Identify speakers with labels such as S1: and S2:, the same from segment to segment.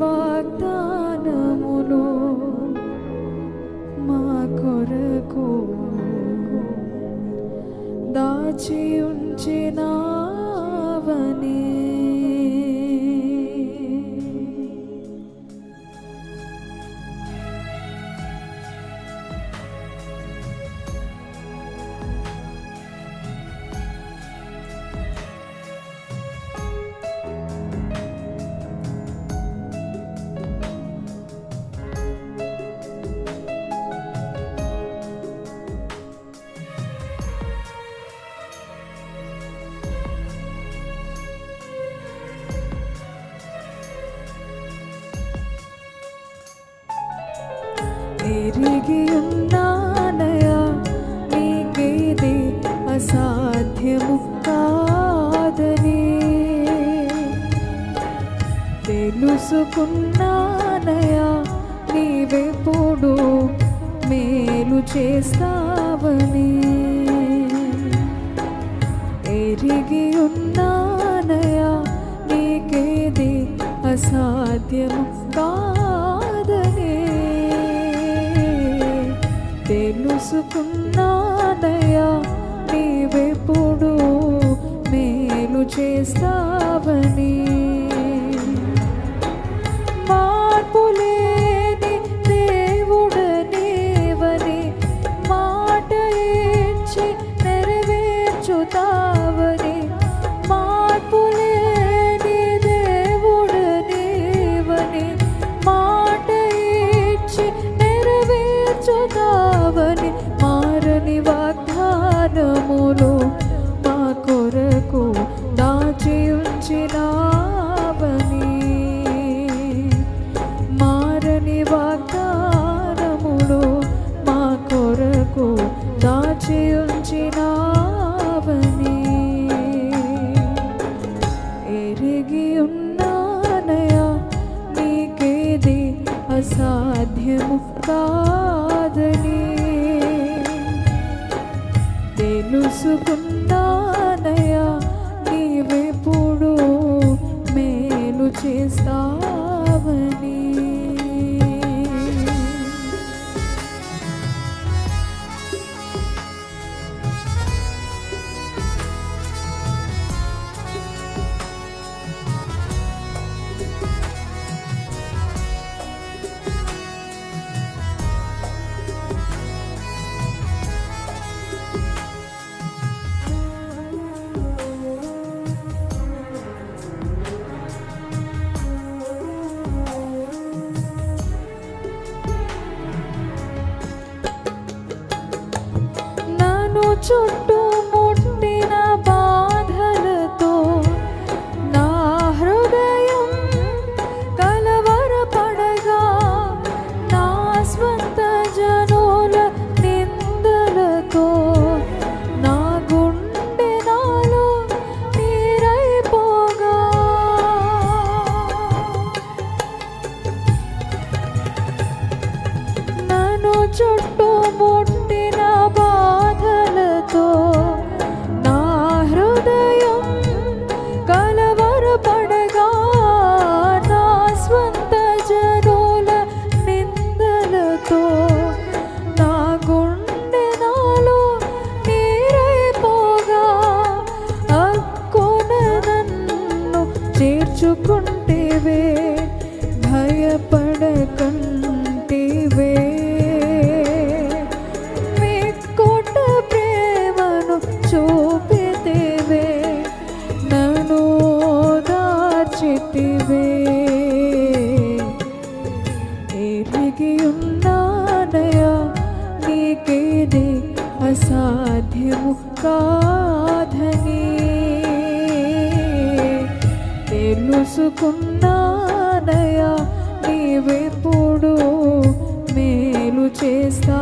S1: వాగ్దానములు మా కొరకు దాచి ఉంచినావని ఎరిగి ఉన్నానయా నీకేది అసాధ్యము కాదని. తెలుసుకున్నానయా నీవెప్పుడు మేలు చేస్తావని. ఎరిగి ఉన్నానయా నీకేది అసాధ్యము కా తెలుసుకున్నానయా నీవెప్పుడు మేలు చేస్తా అసాధ్యము కాదని తెలుసుకున్నానయా నీవెప్పుడు మేలు చేస్తావని. చుట్టూ తెచ్చుకుంటేవే భయపడకుండా. చేస్తా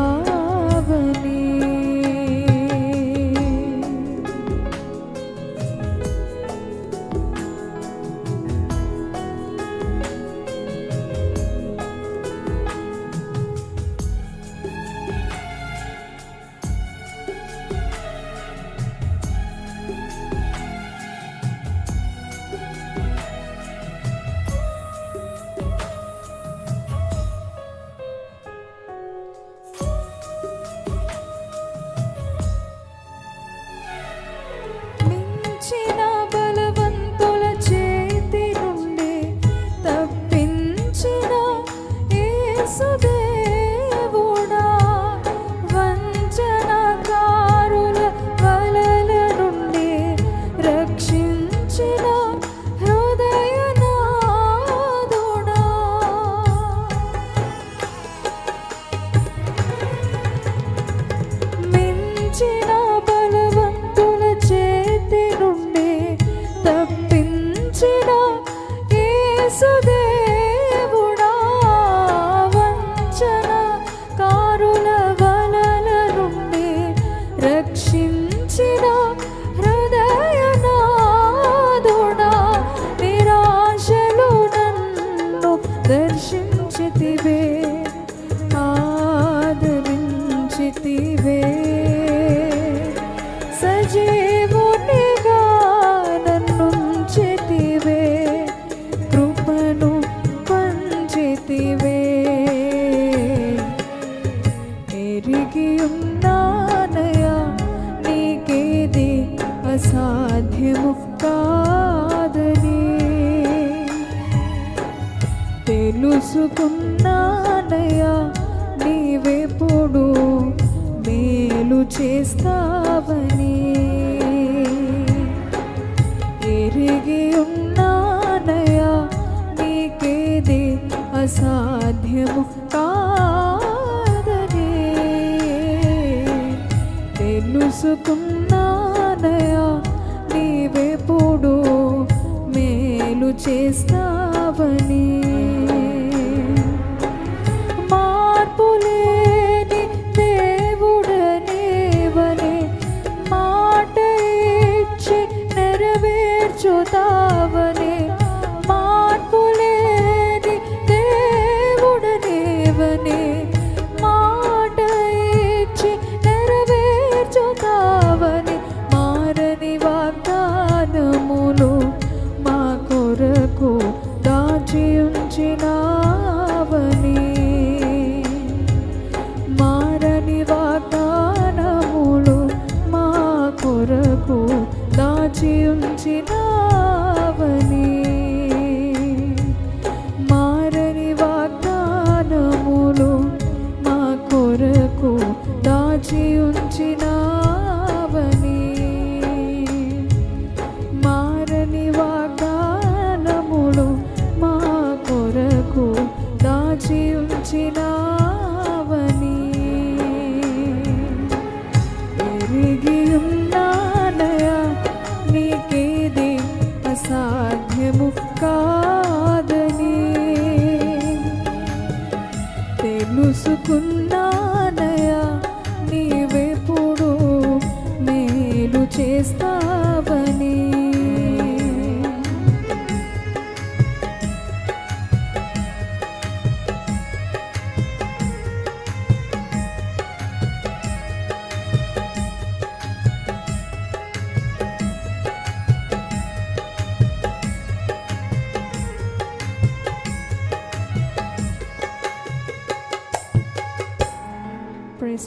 S1: దర్శించితివే ఆదరించితివే. తెలుసుకున్నానయ్యా నీవెప్పుడు మేలు చేస్తావని. ఎరిగి ఉన్నానయ్యా నీకేది అసాధ్యము కాదని. తెలుసుకున్నానయ్యా నీవెప్పుడు మేలు చేస్తావని. నెరవేర్చుతావనే మార్పులేని దేవుడనేవనే మాట ఇచ్చి నెరవేర్చుతావని మారని వాగ్దానమును మా కొరకు దాచి ఉంచినా చూసుకున్నానయా నీవెప్పుడు మేలు చేస్తావని.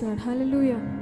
S1: Lord. Hallelujah.